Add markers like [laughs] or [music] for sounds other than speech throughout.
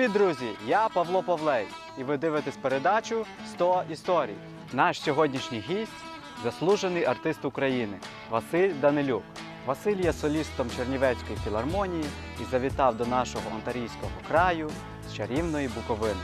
Привіт, друзі! Я Павло Павлей, і ви дивитесь передачу «100 історій. Наш сьогоднішній гість заслужений артист України Василь Данилюк. Василь є солістом Чернівецької філармонії і завітав до нашого онтарійського краю з чарівної Буковини.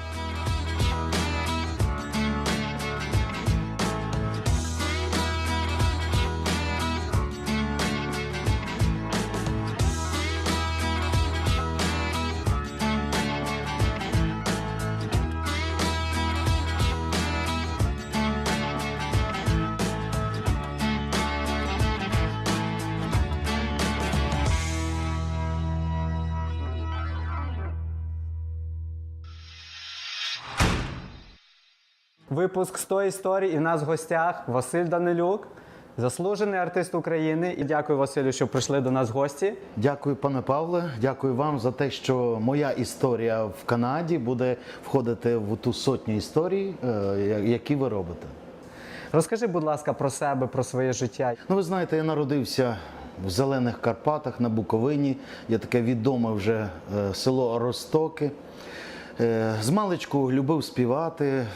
Випуск 100 історій і в нас в гостях Василь Данилюк, заслужений артист України. І дякую Василю, що прийшли до нас в гості. Дякую, пане Павле. Дякую вам за те, що моя історія в Канаді буде входити в ту сотню історій, е, які ви робите. Розкажи, будь ласка, про себе, про своє життя. Ну, ви знаєте, я народився в Зелених Карпатах на Буковині. Є таке відоме вже е, село Ростоки. Е, З маличку любив співати,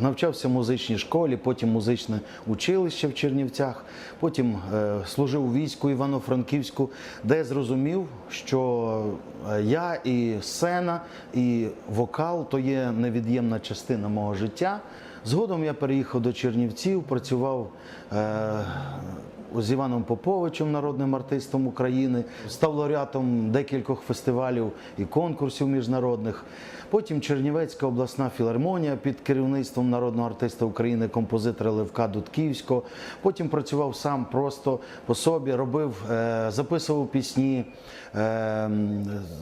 навчався в музичній школі, потім музичне училище в Чернівцях, потім е, служив у війську Івано-Франківську, де зрозумів, що е, я і сцена, і вокал то є невід'ємна частина мого життя. Згодом я переїхав до Чернівців, працював з Іваном Поповичем, народним артистом України, став лауреатом декількох фестивалів і конкурсів міжнародних. Потім Чернівецька обласна філармонія під керівництвом народного артиста України, композитора Левка Дудківського. Потім працював сам просто по собі, робив, е, записував пісні, е,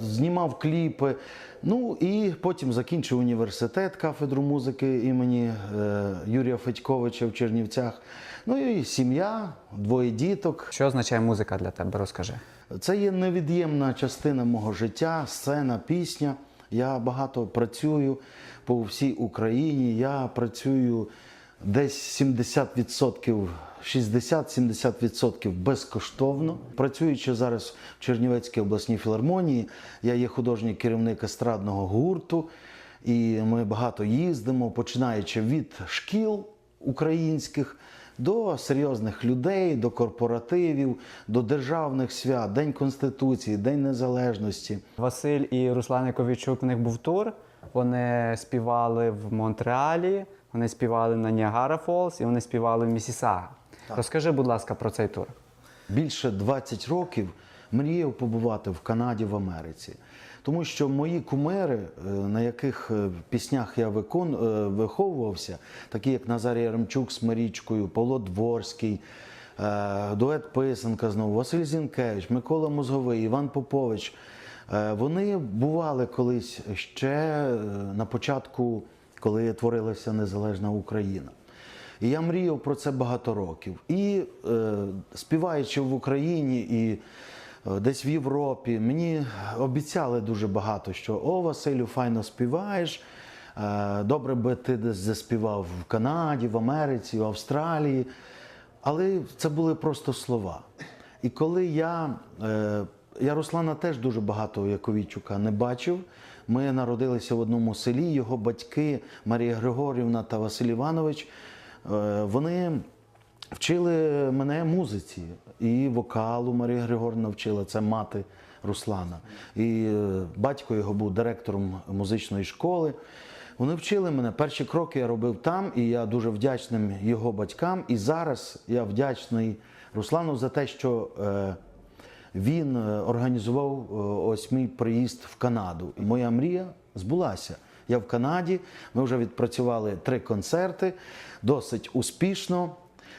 знімав кліпи. Ну і потім закінчив університет кафедру музики імені е, Юрія Федьковича в Чернівцях. Ну і сім'я, двоє діток. Що означає музика для тебе? Розкажи. Це є невід'ємна частина мого життя, сцена, пісня. Я багато працюю по всій Україні. Я працюю десь 70%, 60-70% безкоштовно. Працюючи зараз в Чернівецькій обласній філармонії, я є художній керівник естрадного гурту, і ми багато їздимо, починаючи від шкіл українських до серйозних людей, до корпоративів, до державних свят, День Конституції, День Незалежності. Василь і Руслан Яковічук, в них був тур. Вони співали в Монреалі, вони співали на Ніагара Фолс і вони співали в Місісага. Розкажи, будь ласка, про цей тур. Більше 20 років мріяв побувати в Канаді, в Америці. Тому що мої кумери, е, на яких е, піснях я викон... е, виховувався, такі як Назарій Яремчук з Марічкою, Павло Дворський, дует Писанка знову, Василь Зінкевич, Микола Мозговий, Іван Попович. Вони бували колись ще на початку, коли творилася незалежна Україна. І я мріяв про це багато років. І е, співаючи в Україні і е, десь в Європі, мені обіцяли дуже багато, що о, Василю, файно співаєш. е, Добре би ти десь заспівав в Канаді, в Америці, в Австралії. Але це були просто слова. І коли я, е, я Руслана теж дуже багато Яковічука не бачив. Ми народилися в одному селі. Його батьки Марія Григорівна та Василь Іванович. е, Вони вчили мене музиці і вокалу Марія Григорівна вчила, це мати Руслана. І е, батько його був директором музичної школи. Вони вчили мене. Перші кроки я робив там, і я дуже вдячним його батькам. І зараз я вдячний Руслану за те, що е, він е, організував е, ось мій приїзд в Канаду. І моя мрія збулася. Я в Канаді, ми вже відпрацювали три концерти досить успішно.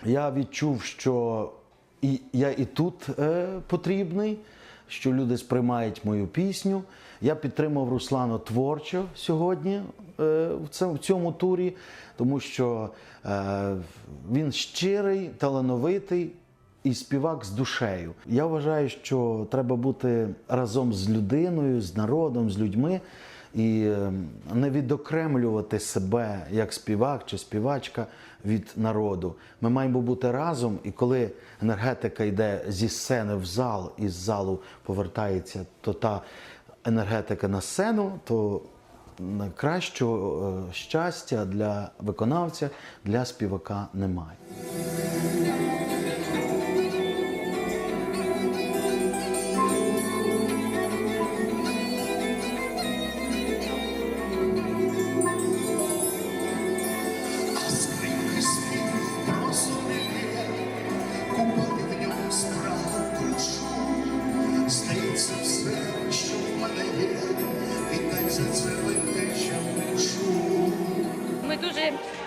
Я відчув, що і я і тут е, потрібний, що люди сприймають мою пісню. Я підтримав Руслану творчо сьогодні е, в цьому, турі, тому що е, він щирий, талановитий і співак з душею. Я вважаю, що треба бути разом з людиною, з народом, з людьми і е, не відокремлювати себе як співак чи співачка від народу. Ми маємо бути разом, і коли енергетика йде зі сцени в зал і з залу повертається, то та енергетика на сцену, то кращого е, щастя для виконавця, для співака немає.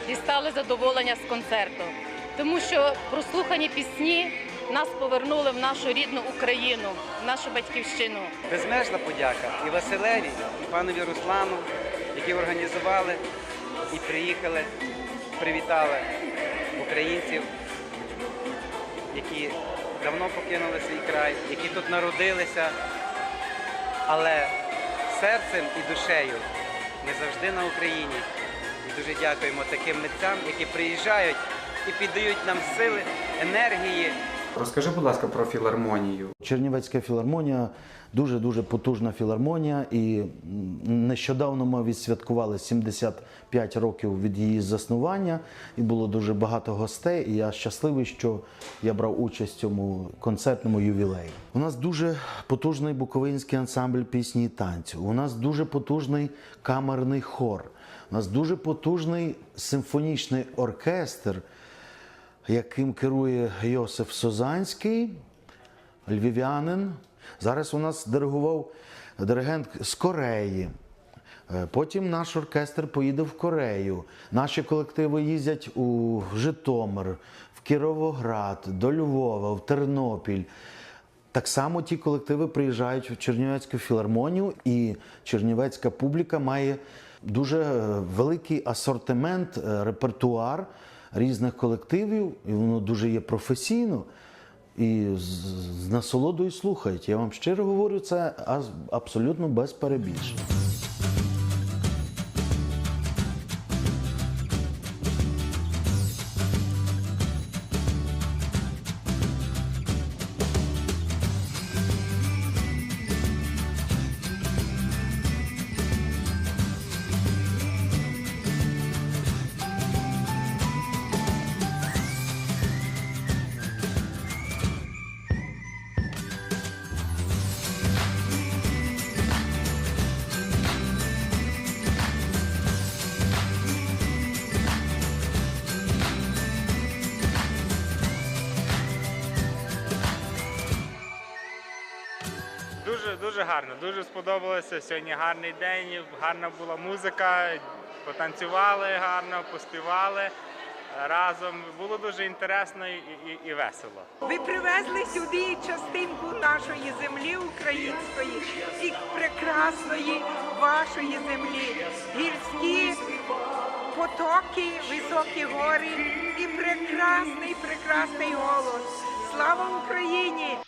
Дістали задоволення з концерту, тому що прослухані пісні нас повернули в нашу рідну Україну, в нашу батьківщину. Безмежна подяка і Василеві, і панові Руслану, які організували і приїхали, привітали українців, які давно покинули свій край, які тут народилися, але серцем і душею ми завжди на Україні. Дуже дякуємо таким митцям, які приїжджають і піддають нам сили, енергії. Розкажи, будь ласка, про філармонію. Чернівецька філармонія дуже дуже потужна філармонія, і нещодавно ми відсвяткували 75 років від її заснування, і було дуже багато гостей. І я щасливий, що я брав участь в цьому концертному ювілеї. У нас дуже потужний буковинський ансамбль пісні і танцю. У нас дуже потужний камерний хор. У нас дуже потужний симфонічний оркестр, яким керує Йосиф Созанський львів'янин. Зараз у нас диригував диригент з Кореї. Е, Потім наш оркестр поїде в Корею. Наші колективи їздять у Житомир, в Кіровоград, до Львова, в Тернопіль. Так само ті колективи приїжджають в Чернівецьку філармонію, і чернівецька публіка має дуже е, великий асортимент, е, репертуар різних колективів, і воно дуже є професійно. І з, насолодою слухають. Я вам щиро говорю, це абсолютно без перебільшень. Дуже гарно, дуже сподобалося. Сьогодні гарний день, гарна була музика, потанцювали гарно, поспівали разом. Було дуже інтересно і, і, і весело. Ви привезли сюди частинку нашої землі української і прекрасної вашої землі. Гірські потоки, високі гори і прекрасний, прекрасний голос. Слава Україні!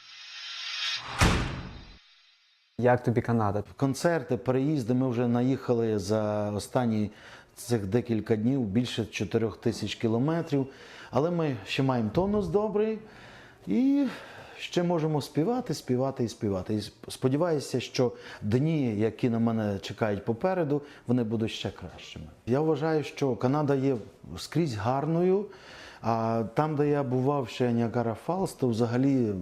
Як тобі Канада? Концерти, переїзди. Ми вже наїхали за останні цих декілька днів більше 4 тисяч кілометрів. Але ми ще маємо тонус добрий і ще можемо співати, співати і співати. І сподіваюся, що дні, які на мене чекають попереду, вони будуть ще кращими. Я вважаю, що Канада є скрізь гарною. А там, де я бував ще Ніагара Фалс, то взагалі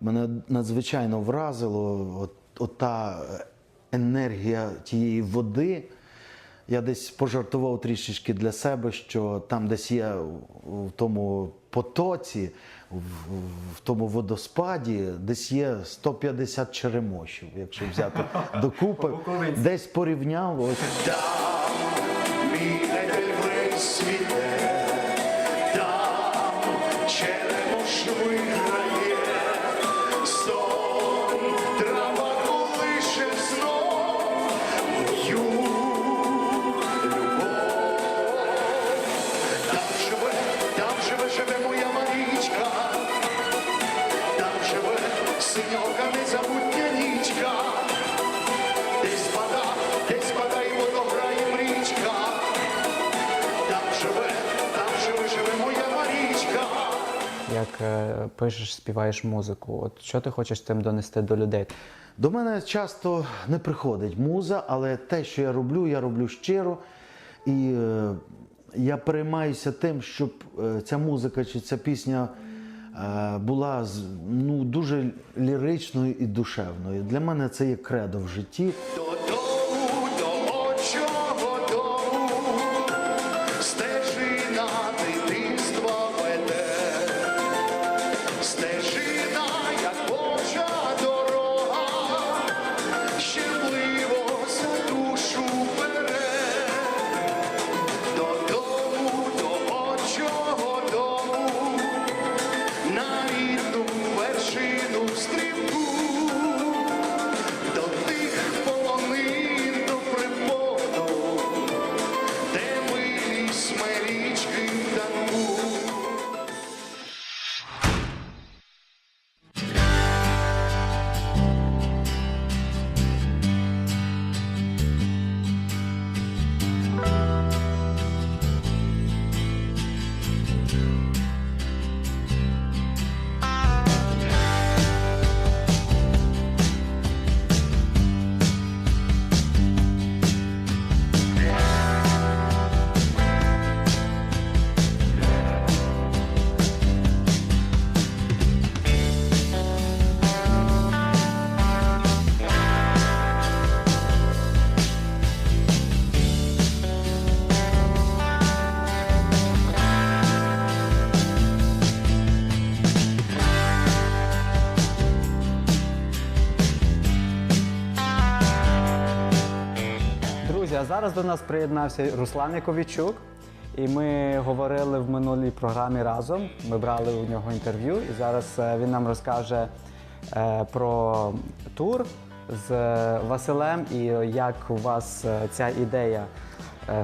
мене надзвичайно вразило от, от та енергія тієї води. Я десь пожартував трішечки для себе, що там десь є в тому потоці, в, в тому водоспаді, десь є 150 черемошів, якщо взяти [laughs] докупи. Десь порівняв. Ось співаєш музику. От що ти хочеш цим донести до людей? До мене часто не приходить муза, але те, що я роблю, я роблю щиро. І е, я переймаюся тим, щоб е, ця музика чи ця пісня е, була ну, дуже ліричною і душевною. Для мене це є кредо в житті. Зараз до нас приєднався Руслан Яковічук. І ми говорили в минулій програмі разом. Ми брали у нього інтерв'ю, і зараз е, він нам розкаже е, про тур з е, Василем і як у вас ця ідея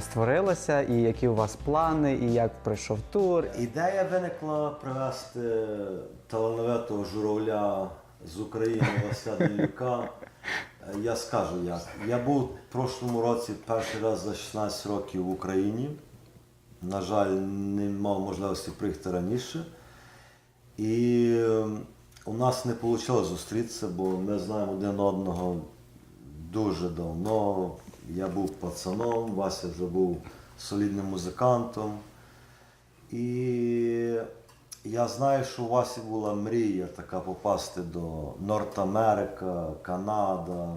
створилася, і які у вас плани, і як пройшов тур. Ідея виникла привезти талановитого журавля з України Василя Данилюка. [laughs] Е, Я скажу як. Я був в прошлому році перший раз за 16 років в Україні. На жаль, не мав можливості приїхати раніше. І е, у нас не вийшло зустрітися, бо ми знаємо один одного дуже давно. Я був пацаном, Вася вже був солідним музикантом. І я знаю, що у вас була мрія така попасти до Норт Америка, Канада.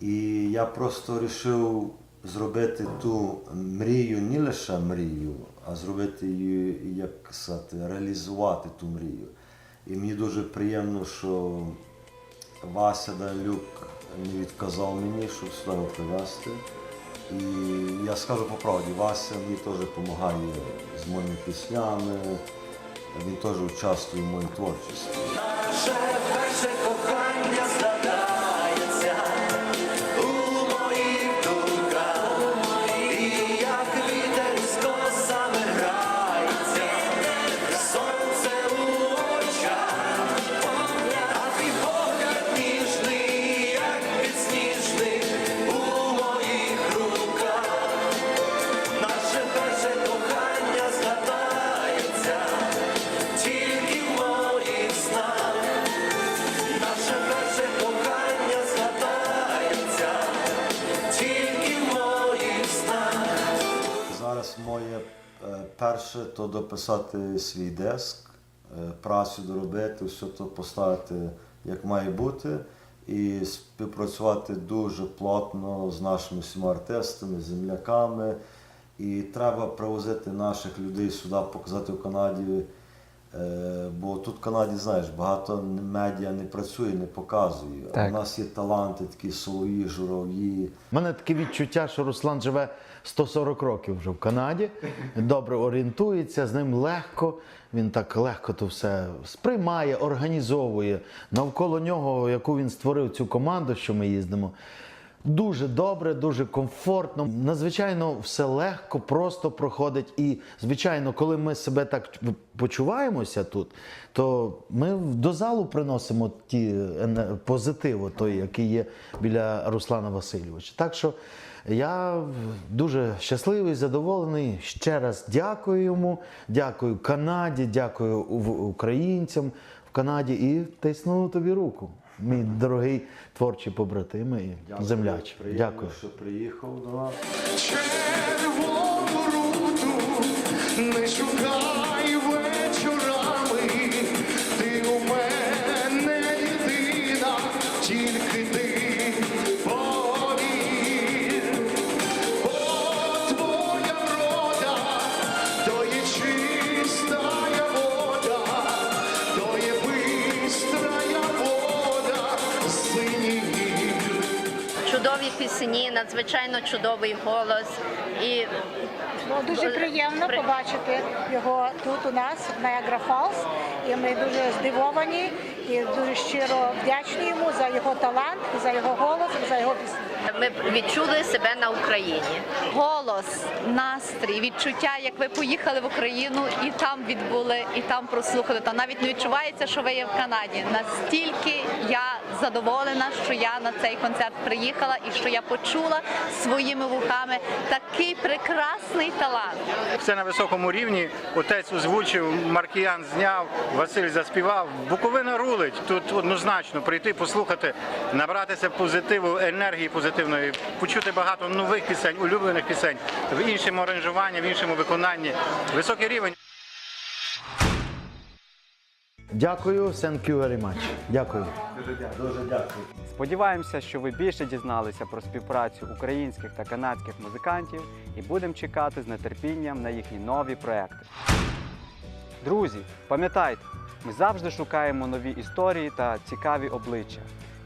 І я просто вирішив зробити ту мрію, не лише мрію, а зробити її, як сказати, реалізувати ту мрію. І мені дуже приємно, що Вася Данилюк не відказав мені, щоб сюди його привезти. І я скажу по правді, Вася мені теж допомагає з моїми піснями, він теж участвує в моїй творчості. Зараз моє е, перше то дописати свій диск, е, працю доробити, все то поставити як має бути, і співпрацювати дуже плотно з нашими всіма артистами, земляками. І треба привозити наших людей сюди, показати в Канаді. Е, Бо тут в Канаді, знаєш, багато медіа не працює, не показує. А Так. у нас є таланти, такі солові, журавлі. У мене таке відчуття, що Руслан живе 140 років вже в Канаді, добре орієнтується, з ним легко. Він так легко то все сприймає, організовує. Навколо нього, яку він створив цю команду, що ми їздимо. Дуже добре, дуже комфортно. Надзвичайно все легко, просто проходить. І, звичайно, коли ми себе так почуваємося тут, то ми до залу приносимо ті позитиви, той, який є біля Руслана Васильовича. Так що я дуже щасливий, задоволений. Ще раз дякую йому, дякую Канаді, дякую українцям в Канаді і тисну тобі руку. Мій дорогий творчий побратим і земляч. Дякую. що приїхав до нас. Чудові пісні, надзвичайно чудовий голос. І Було дуже приємно При- побачити його тут у нас в Niagara Falls. І ми дуже здивовані і дуже щиро вдячні йому за його талант, за його голос, за його пісні. Ми відчули себе на Україні. голос, настрій, відчуття, як ви поїхали в Україну і там відбули, і там прослухали. Та навіть не відчувається, що ви є в Канаді. Настільки я задоволена, що я на цей концерт приїхала і що я почула своїми вухами такий прекрасний талант. Все на високому рівні. Отець озвучив, Маркіян зняв, Василь заспівав. Буковина рулить. Тут однозначно прийти, послухати, набратися позитиву, енергії позитивної, почути багато нових пісень, улюблених пісень в іншому аранжуванні, в іншому виконанні. Високий рівень. Дякую, thank you very much. Дякую. Дуже дякую. Сподіваємося, що ви більше дізналися про співпрацю українських та канадських музикантів і будемо чекати з нетерпінням на їхні нові проекти. Друзі, пам'ятайте, ми завжди шукаємо нові історії та цікаві обличчя.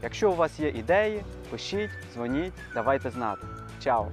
Якщо у вас є ідеї, пишіть, дзвоніть, давайте знати. Чао!